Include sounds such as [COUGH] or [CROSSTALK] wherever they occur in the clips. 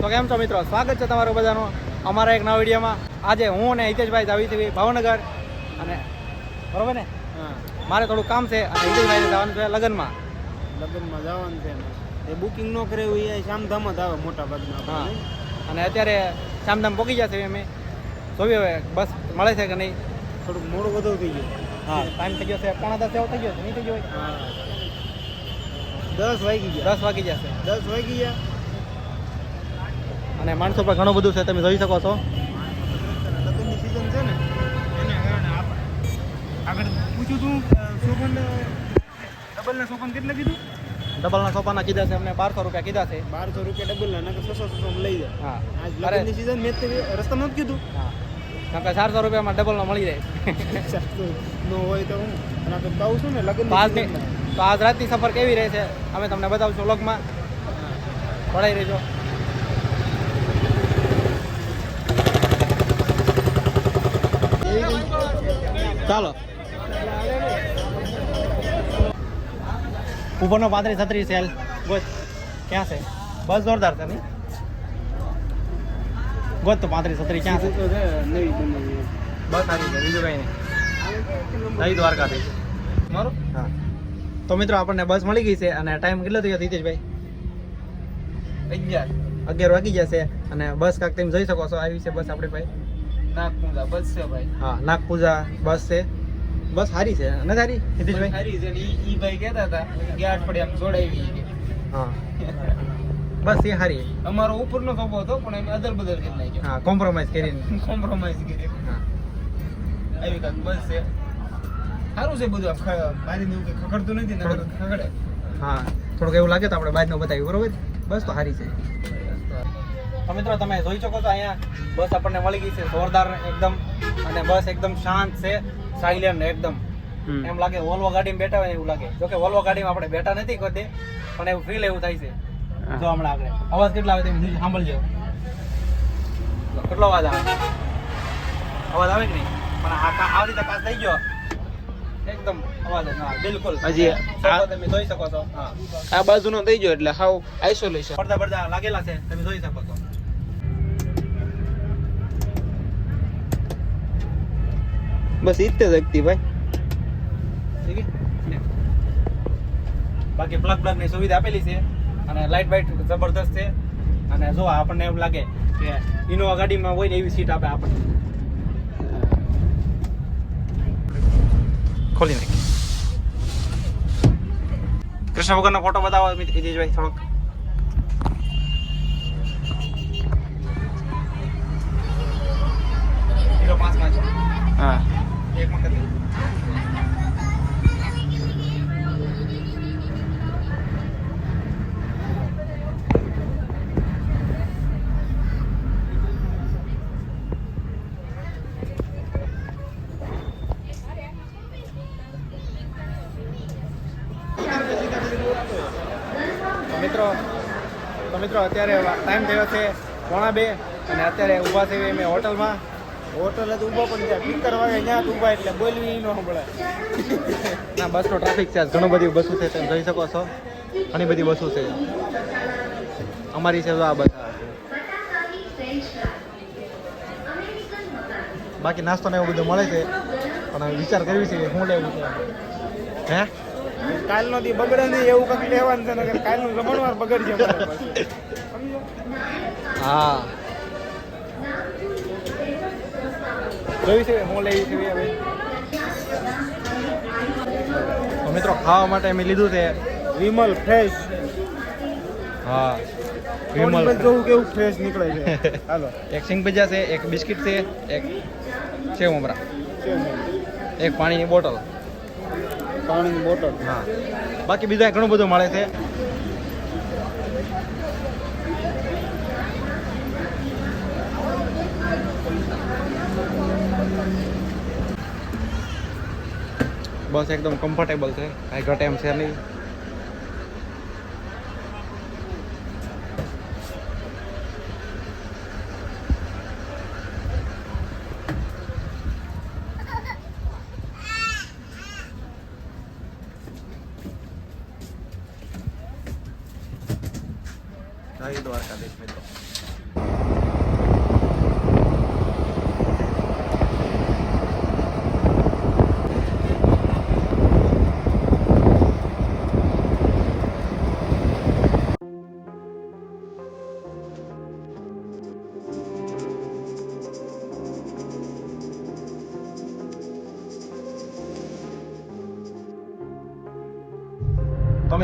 તો કેમ છો મિત્રો? સ્વાગત છે તમારું બધાનું અમારા એક નવા વિડીયોમાં. આજે હું અને હિતેશભાઈ આવી હતી ભાવનગર. અને બરોબર ને? હા. મારે થોડું કામ છે અને હિતેશભાઈને જવાનું છે લગ્નમાં. લગ્નમાં જવાનું છે એ બુકિંગ ન કરે એવું એ શામધામ જ આવે મોટા ભાગના હા. અને અત્યારે શામધામ પહોંચી જશે અમે. જોવી હવે બસ મળે છે કે નહીં? થોડુંક મોડું બધું થઈ ગયું. હા ટાઈમ થઈ ગયો છે. પોણા દસ એવો થઈ ગયો છે. નહીં થઈ ગયો હા. દસ વાગી ગયા. દસ વાગી જશે દસ વાગી ગયા. અને માણસો પર ઘણું બધું છે તમે જોઈ શકો છો. ડબલના કેટલે કીધું? ડબલના સોફાના કીધા છે અમને બારસો રૂપિયા કીધા છે. બારસો રૂપિયા ડબલના નકર છસો છસો લઈ જાય હા. લગ્નની સિઝન મેં જ તે રસ્તામાં જ કીધું. હા. કારણ કે ચારસો રૂપિયામાં ડબલનો મળી જાય. નો હોય તો હું કહું છું ને તો આજની લગ્ન તો આજ રાતની સફર કેવી રહેશે? અમે તમને બતાવશું લગમાં પડાઈ રહેજો. ચાલો. ઉપરનો પાંત્રીસ, છત્રીસ સેલ ગોત. ક્યાં છે? બસ જોરદાર છે ગોત તો પાંત્રીસ, છત્રીસ, ક્યાં છે? બસ સારી છે બીજું કંઈ નહીં. નહીં દ્વારકાથી મારું? હા. તો મિત્રો, આપણને બસ મળી ગઈ છે અને ટાઈમ કેટલો થયો હિતેશભાઈ? અગિયાર. અગિયાર વાગી જશે અને બસ કાંક તમે જોઈ શકો છો, આવી છે બસ આપણી પાસે. નાગપુરા બસ છે ભાઈ. હા નાગપૂજા બસ છે. બસ સારી છે અને સારી હિતેશભાઈ? સારી છે ઈ ઈ ભાઈ કહેતા હતા કે અઠવાડિયામાં જોડાવી હા. બસ એ સારી અમારો ઉપરનો સોફો હતો પણ એને અદલ બદલ કરી નાખ્યો. હા કોમ્પ્રોમાઇઝ કરીને કોમ્પ્રોમાઇઝ કરી. હા. આવી કાક બસ છે. સારું છે બધું બારી ને કે ખખડતું નથી ને ખખડે હા થોડુંક એવું લાગે તો આપણે બાજનો બતાવી બરોબર? બસ તો સારી છે. તો મિત્રો તમે જોઈ શકો છો અહીંયા બસ આપણને મળી ગઈ છે. જોરદાર એકદમ અને બસ એકદમ શાંત છે સાયલેન્ટ એકદમ. એમ લાગે વોલ્વો ગાડીમાં બેઠા હોય એવું લાગે. જોકે વોલ્વો ગાડીમાં આપણે બેઠા નથી કદી પણ એવું ફીલ એવું થાય છે. જો હમણાં આગળ. અવાજ કેટલો આવે તમે સાંભળજો. કેટલો અવાજ આવે? અવાજ આવે કે નહીં? પણ આ આવી રીતે કાચ થઈ ગયો. એકદમ અવાજ જ ના બિલકુલ. હજી તમે જોઈ શકો છો. હા. આ બાજુનો થઈ ગયો એટલે હાવ આઈસોલેશન પડદા પડદા લાગેલા છે. તમે જોઈ શકો છો. બસ ઈ જ શકતી ભાઈ. ઠીક બાકી પ્લગ પ્લગની સુવિધા આપેલી છે અને લાઇટ બાઇટ જબરદસ્ત છે. અને જો આપણને એમ લાગે કે ઇનોવા ગાડીમાં હોય ને એવી સીટ આપે આપણને. ખોલી નાખી. કૃષ્ણ ભગવાનનો ફોટો બતાવો ભાઈ થોડોક. હીરો પાંચમાં છે હા. મિત્રો, તો મિત્રો, અત્યારે ટાઈમ થયો છે પોણા બે અને અત્યારે ઊભા છે અમે હોટલમાં. હોટલ જ ઊભો પણ જાય પિક્કર વાગે ત્યાં જ ઊભા એટલે બોલવી ન સંભળાય. ના બસનો ટ્રાફિક છે. ઘણું બધી બસો છે તમે જોઈ શકો છો. ઘણી બધી બસો છે. અમારી છે તો આ બસ બાકી નાસ્તો ને એવું બધું મળે છે. પણ વિચાર કરવી છે શું લેવું છે. હે? કાલનો દી બગડે નહીં એવું કંઈક લેવાનું છે કાલનું જમણવાર બગડશે હા. જોયું છે હું લેવી છે હવે. તો મિત્રો ખાવા માટે મેં લીધું છે વિમલ ફ્રેશ. હા વિમલ જોવું કેવું ફ્રેશ નીકળે છે. હાલો. [LAUGHS] એક સિંગ ભજીયા છે એક બિસ્કિટ છે એક સેવ મમરા છે ને. એક પાણીની બોટલ. પાણીની બોટલ. હા. બાકી બીજા ઘણું બધું મળે છે. બસ એકદમ કમ્ફર્ટેબલ છે. કાંઈ ઘટે એમ છે નહીં. જય દ્વારકાધીશ મિત્રો.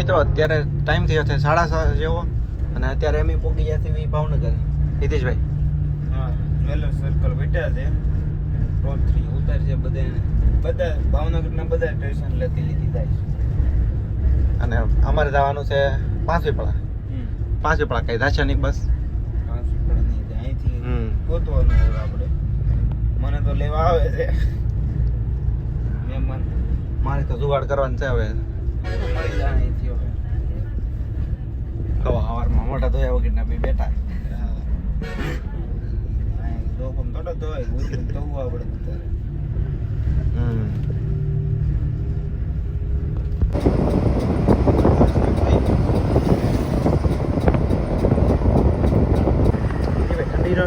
મિત્રો અત્યારે ટાઈમ થયો છે સાડા સાત જેવો અને અત્યારે અમે પોગી ગયા છીએ ભાવનગર. હિતેશભાઈ હા જ્વેલર સર્કલ બેઠા છે. ટોપ થ્રી ઉતાર છે બધા બધા ભાવનગરના બધા સ્ટેશન લેતી લીધી જાય છે. અને અમારે જવાનું છે પાંચવીપળા પાંચવીપળા કઈ રાસાયણિક બસ. ગોતવાનું હોય આપણે. મને તો લેવા આવે છે. મહેમાન. મારે તો જુગાડ કરવાનું છે હવે. મળી જાય અહીંથી હવે હવા હવારમાં મોટા ધોયા વગરના બે બેટા લોકોને થોડો ઉતરીને ધોવું આપણે અત્યારે હમ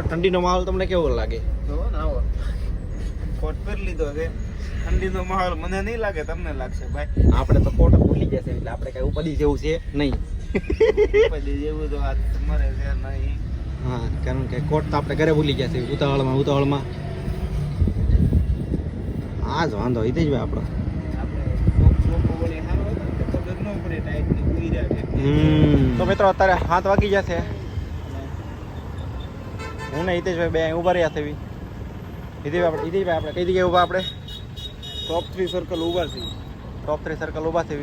ઠંડીનો માહોલ તમને કેવો લાગે? કોટ પહેરી લીધો છે. ઠંડીનો માહોલ મને નહીં લાગે તમને લાગશે ભાઈ. આપણે તો કોટ ભૂલી જશે એટલે આપણે કઈ ઉપાધિ જેવું છે નહીં. જેવું તો આ તમારે છે નહીં. હા કારણ કે કોટ તો આપણે ઘરે ભૂલી ગયા છે ઉતાવળમાં ઉતાવળમાં. હા જ વાંધો હિતેશ ભાઈ આપણો. તો મિત્રો અત્યારે હાથ વાગી જશે. હું ને હિતેશભાઈ બે ઊભા ઊભા રહ્યા છે હિતેશભાઈ આપણે હિતેશભાઈ આપણે કઈ જગ્યાએ ઊભા આપણે? ટોપ થ્રી સર્કલ ઊભા છે. ટોપ થ્રી સર્કલ ઊભા છે